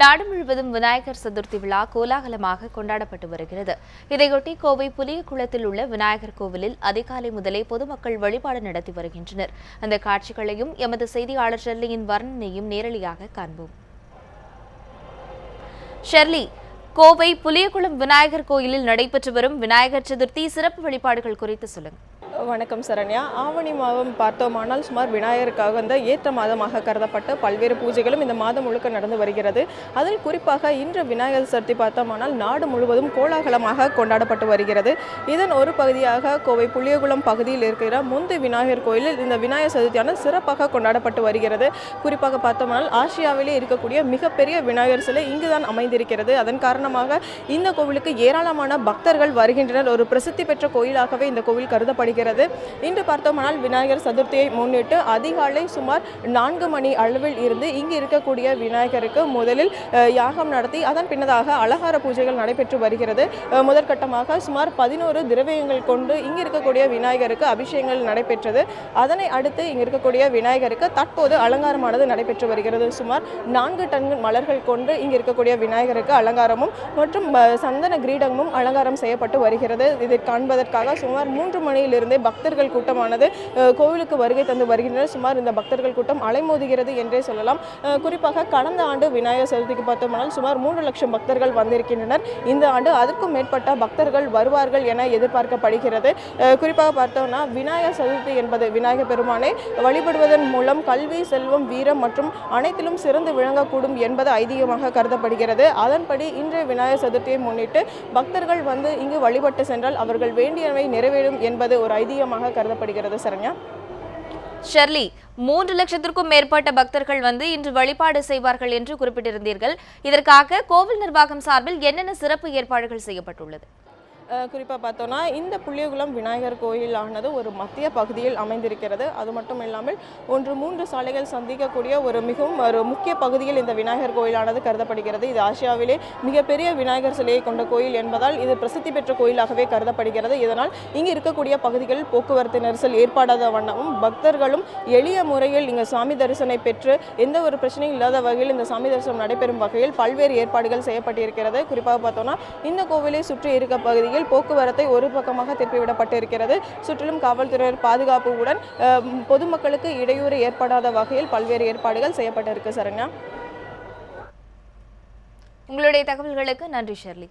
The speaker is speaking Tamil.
நாடு முழுவதும் விநாயகர் சதுர்த்தி விழா கோலாகலமாக கொண்டாடப்பட்டு வருகிறது. இதையொட்டி கோவை புலியகுளத்தில் உள்ள விநாயகர் கோவிலில் அதிகாலை முதலே பொதுமக்கள் வழிபாடு நடத்தி வருகின்றனர். அந்த காட்சிகளையும் எமது செய்தியாளர் ஷெர்லியின் வர்ணனையும் நேரலையாக காண்போம். ஷெர்லி கோவை புலியகுளம் விநாயகர் கோயிலில் நடைபெற்று வரும் விநாயகர் சதுர்த்தி சிறப்பு வழிபாடுகள் குறித்து சொல்லுங்க. வணக்கம் சரண்யா. ஆவணி மாதம் பார்த்தோமானால் சுமார் விநாயகருக்காக வந்து ஏற்ற மாதமாக கருதப்பட்டு பல்வேறு பூஜைகளும் இந்த மாதம் முழுக்க நடந்து வருகிறது. அதில் குறிப்பாக இன்று விநாயகர் சதுர்த்தி பார்த்தோமானால் நாடு முழுவதும் கோலாகலமாக கொண்டாடப்பட்டு வருகிறது. இதன் ஒரு பகுதியாக கோவை புளியகுளம் பகுதியில் இருக்கிற முந்து விநாயகர் கோயிலில் இந்த விநாயகர் சதுர்த்தியான சிறப்பாக கொண்டாடப்பட்டு வருகிறது. குறிப்பாக பார்த்தோமானால் ஆசியாவிலே இருக்கக்கூடிய மிகப்பெரிய விநாயகர் சிலை இங்குதான் அமைந்திருக்கிறது. அதன் காரணமாக இந்த கோவிலுக்கு ஏராளமான பக்தர்கள் வருகின்றனர். ஒரு பிரசித்தி பெற்ற கோயிலாகவே இந்த கோவில் கருதப்படுகிறது. இன்று பார்த்தோமானால் விநாயகர் சதுர்த்தியை முன்னிட்டு அதிகாலை சுமார் நான்கு மணி அளவில் இருந்து இங்கு இருக்கக்கூடிய விநாயகருக்கு முதலில் யாகம் நடத்தி அதன் பின்னதாக அலங்கார பூஜைகள் நடைபெற்று வருகிறது. முதற்கட்டமாக சுமார் பதினோரு திரவியங்கள் கொண்டு இங்கு இருக்கக்கூடிய விநாயகருக்கு அபிஷேகங்கள் நடைபெற்றது. அதனை அடுத்து இங்கு இருக்கக்கூடிய விநாயகருக்கு தற்போது அலங்காரமானது நடைபெற்று வருகிறது. சுமார் நான்கு டன் மலர்கள் கொண்டு இங்கு இருக்கக்கூடிய விநாயகருக்கு அலங்காரமும் மற்றும் சந்தன கிரீடமும் அலங்காரம் செய்யப்பட்டு வருகிறது. இதை காண்பதற்காக சுமார் மூன்று மணியிலிருந்து பக்தர்கள் கூட்டமானது கோவிலுக்கு வருகை தந்து வருகின்றனர். சுமார் இந்த பக்தர்கள் கூட்டம் அலைமோதுகிறது என்றே சொல்லலாம். குறிப்பாக கடந்த ஆண்டு விநாயகர் சதுர்த்திக்கு பார்த்தோம்னால் சுமார் மூன்று லட்சம் பக்தர்கள் வந்திருக்கின்றனர். இந்த ஆண்டு அதற்கும் மேற்பட்ட பக்தர்கள் வருவார்கள் என எதிர்பார்க்கப்படுகிறது. குறிப்பாக பார்த்தோம்னா விநாயகர் சதுர்த்தி என்பது விநாயகர் பெருமானை வழிபடுவதன் மூலம் கல்வி செல்வம் வீரம் மற்றும் அனைத்திலும் சிறந்து விளங்கக்கூடும் என்பது ஐதீகமாக கருதப்படுகிறது. அதன்படி இன்றைய விநாயகர் சதுர்த்தியை முன்னிட்டு பக்தர்கள் வந்து இங்கு வழிபட்டு சென்றால் அவர்கள் வேண்டியவை நிறைவேறும் என்பது ஒரு ஐதீகமாக கருதப்படுகிறது சரண்யா. ஷெர்லி மூன்று லட்சத்திற்கும் மேற்பட்ட பக்தர்கள் வந்து இன்று வழிபாடு செய்வார்கள் என்று குறிப்பிட்டிருந்தீர்கள். இதற்காக கோவில் நிர்வாகம் சார்பில் என்னென்ன சிறப்பு ஏற்பாடுகள் செய்யப்பட்டுள்ளது? குறிப்பாக பார்த்தோன்னா இந்த புள்ளியகுளம் விநாயகர் கோயில் ஆனது ஒரு மத்திய பகுதியில் அமைந்திருக்கிறது. அது மட்டும் இல்லாமல் ஒன்று மூன்று சாலைகள் சந்திக்கக்கூடிய ஒரு மிகவும் ஒரு முக்கிய பகுதியில் இந்த விநாயகர் கோயிலானது கருதப்படுகிறது. இது ஆசியாவிலே மிகப்பெரிய விநாயகர் சிலையை கொண்ட கோயில் என்பதால் இது பிரசித்தி பெற்ற கோயிலாகவே கருதப்படுகிறது. இதனால் இங்கு இருக்கக்கூடிய பகுதிகளில் போக்குவரத்து நெரிசல் ஏற்படாத வண்ணமும் பக்தர்களும் எளிய முறையில் இங்கு சாமி தரிசனை பெற்று எந்த ஒரு பிரச்சனையும் இல்லாத வகையில் இந்த சாமி தரிசனம் நடைபெறும் வகையில் பல்வேறு ஏற்பாடுகள் செய்யப்பட்டிருக்கிறது. குறிப்பாக பார்த்தோன்னா இந்த கோவிலை சுற்றி இருக்க பகுதியில் போக்குவரத்தை ஒரு பக்கமாக திருப்பிவிடப்பட்டிருக்கிறது. சுற்றிலும் காவல்துறையினர் பாதுகாப்புடன் பொதுமக்களுக்கு இடையூறு ஏற்படாத வகையில் பல்வேறு ஏற்பாடுகள் செய்யப்பட்டிருக்கு சரண்யா. உங்களுடைய தகவல்களுக்கு நன்றி ஷெர்லி.